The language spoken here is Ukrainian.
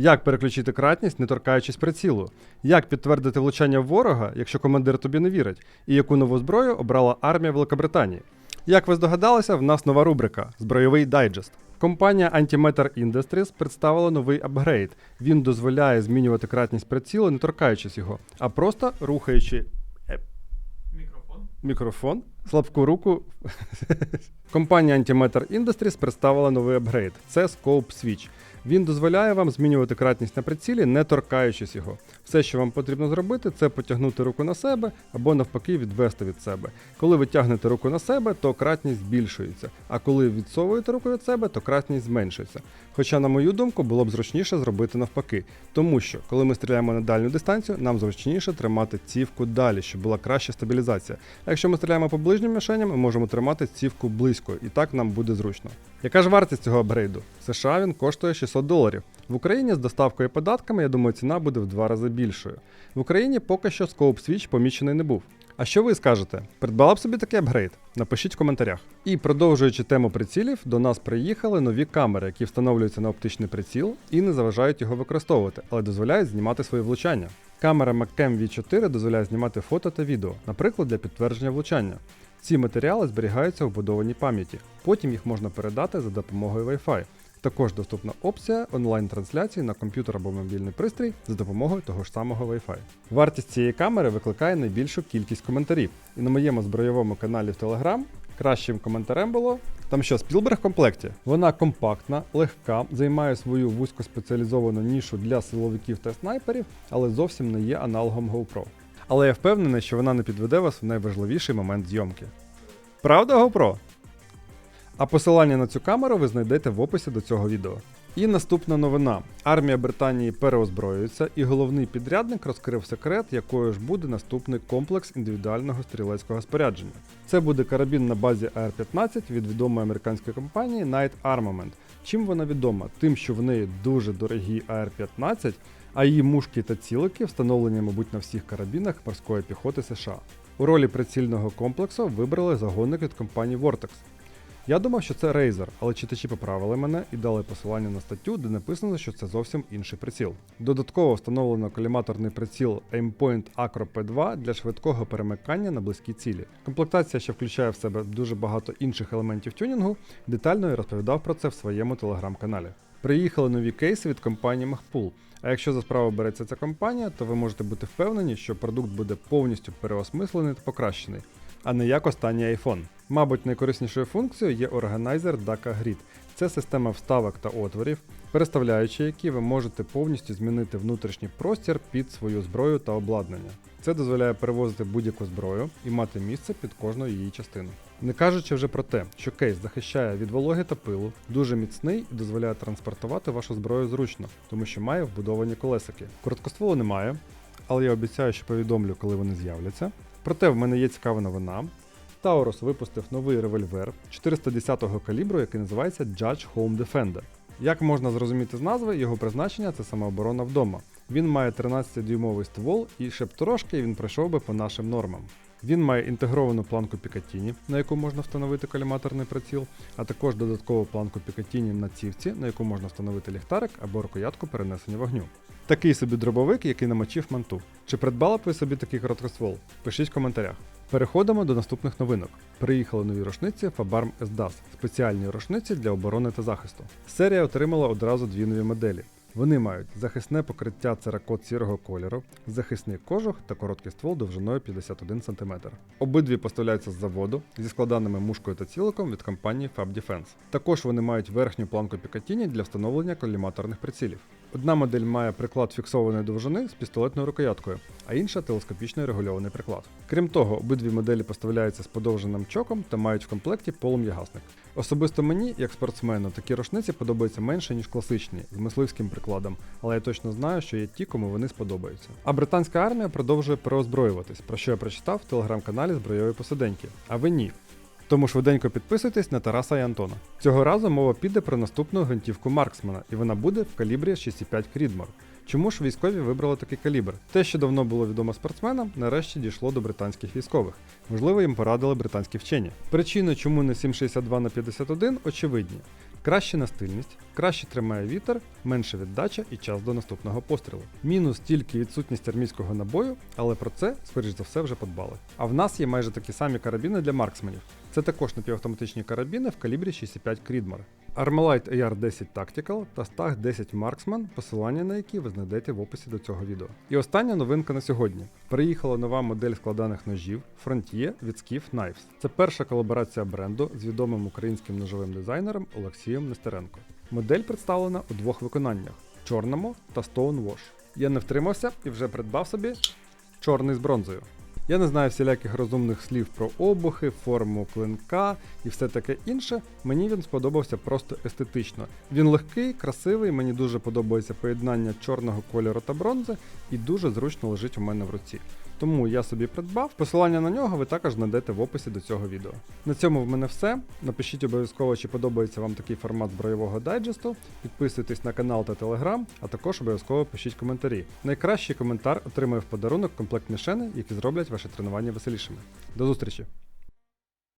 Як переключити кратність, не торкаючись прицілу? Як підтвердити влучання ворога, якщо командир тобі не вірить? І яку нову зброю обрала армія Великобританії? Як ви здогадалися, в нас нова рубрика Збройовий дайджест. Компанія Antimatter Industries представила новий апгрейд. Він дозволяє змінювати кратність прицілу, не торкаючись його, а просто рухаючи Мікрофон. мікрофон, слабку руку. Компанія Antimatter Industries представила новий апгрейд. Це Scope Switch. Він дозволяє вам змінювати кратність на прицілі, не торкаючись його. Все, що вам потрібно зробити, це потягнути руку на себе або навпаки відвести від себе. Коли ви тягнете руку на себе, то кратність збільшується, а коли відсовуєте руку від себе, то кратність зменшується. Хоча, на мою думку, було б зручніше зробити навпаки, тому що коли ми стріляємо на дальню дистанцію, нам зручніше тримати цівку далі, щоб була краща стабілізація. А якщо ми стріляємо по ближнім мішеням, ми можемо тримати цівку близько, і так нам буде зручно. Яка ж вартість цього апгрейду? В США він коштує 600 доларів. В Україні з доставкою і податками, я думаю, ціна буде в два рази більшою. В Україні поки що Scope Switch помічений не був. А що ви скажете? Придбала б собі такий апгрейд? Напишіть в коментарях. І продовжуючи тему прицілів, до нас приїхали нові камери, які встановлюються на оптичний приціл і не заважають його використовувати, але дозволяють знімати свої влучання. Камера Macam V4 дозволяє знімати фото та відео, наприклад, для підтвердження влучання. Ці матеріали зберігаються в вбудованій пам'яті, потім їх можна передати за допомогою Wi-Fi. Також доступна опція онлайн-трансляції на комп'ютер або мобільний пристрій за допомогою того ж самого Wi-Fi. Вартість цієї камери викликає найбільшу кількість коментарів. І на моєму збройовому каналі в Telegram кращим коментарем було. Там що, Спілберг в комплекті? Вона компактна, легка, займає свою вузькоспеціалізовану нішу для силовиків та снайперів, але зовсім не є аналогом GoPro. Але я впевнений, що вона не підведе вас в найважливіший момент зйомки. Правда, GoPro? А посилання на цю камеру ви знайдете в описі до цього відео. І наступна новина: армія Британії переозброюється, і головний підрядник розкрив секрет, якою ж буде наступний комплекс індивідуального стрілецького спорядження. Це буде карабін на базі AR-15 від відомої американської компанії Knight Armament. Чим вона відома? Тим, що в неї дуже дорогі AR-15, а її мушки та цілики встановлені, мабуть, на всіх карабінах морської піхоти США. У ролі прицільного комплексу вибрали загонник від компанії Vortex. Я думав, що це Razer, але читачі поправили мене і дали посилання на статтю, де написано, що це зовсім інший приціл. Додатково встановлено коліматорний приціл Aimpoint Acro P2 для швидкого перемикання на близькі цілі. Комплектація ще включає в себе дуже багато інших елементів тюнінгу. Детально я розповідав про це в своєму телеграм-каналі. Приїхали нові кейси від компанії Mahpool. А якщо за справу береться ця компанія, то ви можете бути впевнені, що продукт буде повністю переосмислений та покращений, а не як останній iPhone. Мабуть, найкориснішою функцією є органайзер DACA Grid. Це система вставок та отворів, переставляючи які ви можете повністю змінити внутрішній простір під свою зброю та обладнання. Це дозволяє перевозити будь-яку зброю і мати місце під кожну її частину. Не кажучи вже про те, що кейс захищає від вологи та пилу, дуже міцний і дозволяє транспортувати вашу зброю зручно, тому що має вбудовані колесики. Короткостволу немає, але я обіцяю, що повідомлю, коли вони з'являться. Проте в мене є цікава новина. Taurus випустив новий револьвер 410-го калібру, який називається Judge Home Defender. Як можна зрозуміти з назви, його призначення це самооборона вдома. Він має 13-дюймовий ствол і ще б трошки він пройшов би по нашим нормам. Він має інтегровану планку Picatinny, на яку можна встановити коліматорний приціл, а також додаткову планку Picatinny на цівці, на яку можна встановити ліхтарик або рукоятку перенесення вогню. Такий собі дробовик, який намочив манту. Чи придбала б ви собі такий короткоствол? Пишіть в коментарях. Переходимо до наступних новинок. Приїхали нові рушниці Fabarm SDS, спеціальні рушниці для оборони та захисту. Серія отримала одразу дві нові моделі. Вони мають захисне покриття церакот сірого кольору, захисний кожух та короткий ствол довжиною 51 см. Обидві поставляються з заводу зі складаними мушкою та ціликом від компанії Fab Defense. Також вони мають верхню планку Picatinny для встановлення коліматорних прицілів. Одна модель має приклад фіксованої довжини з пістолетною рукояткою, а інша телескопічний регульований приклад. Крім того, обидві моделі поставляються з подовженим чоком та мають в комплекті полум'ягасник. Особисто мені, як спортсмену, такі рушниці подобаються менше, ніж класичні, з мисливським прикладом, але я точно знаю, що є ті, кому вони сподобаються. А британська армія продовжує переозброюватись, про що я прочитав в телеграм-каналі Збройові посиденьки. А ви ні. Тому швиденько підписуйтесь на Тараса і Антона. Цього разу мова піде про наступну гвинтівку Марксмана, і вона буде в калібрі 6,5 Крідмор. Чому ж військові вибрали такий калібр? Те, що давно було відомо спортсменам, нарешті дійшло до британських військових. Можливо, їм порадили британські вчені. Причини, чому не 7,62 на 51, очевидні. Краще настильність, краще тримає вітер, менше віддача і час до наступного пострілу. Мінус тільки відсутність армійського набою, але про це, скоріш за все, вже подбали. А в нас є майже такі самі карабіни для марксменів. Це також напівавтоматичні карабіни в калібрі 6,5 Creedmoor. Armalite AR-10 Tactical та Stag 10 Marksman, посилання на які ви знайдете в описі до цього відео. І остання новинка на сьогодні. Приїхала нова модель складаних ножів Frontier від Skiff Knives. Це перша колаборація бренду з відомим українським ножовим дизайнером Олексієм Нестеренко. Модель представлена у двох виконаннях: чорному та Stonewash. Я не втримався і вже придбав собі чорний з бронзою. Я не знаю всіляких розумних слів про обухи, форму клинка і все таке інше. Мені він сподобався просто естетично. Він легкий, красивий, мені дуже подобається поєднання чорного кольору та бронзи і дуже зручно лежить у мене в руці. Тому я собі придбав. Посилання на нього ви також знайдете в описі до цього відео. На цьому в мене все. Напишіть обов'язково, чи подобається вам такий формат броєвого дайджесту. Підписуйтесь на канал та телеграм, а також обов'язково пишіть коментарі. Найкращий коментар отримає в подарунок комплект мішени, які зроблять ваше тренування веселішими. До зустрічі!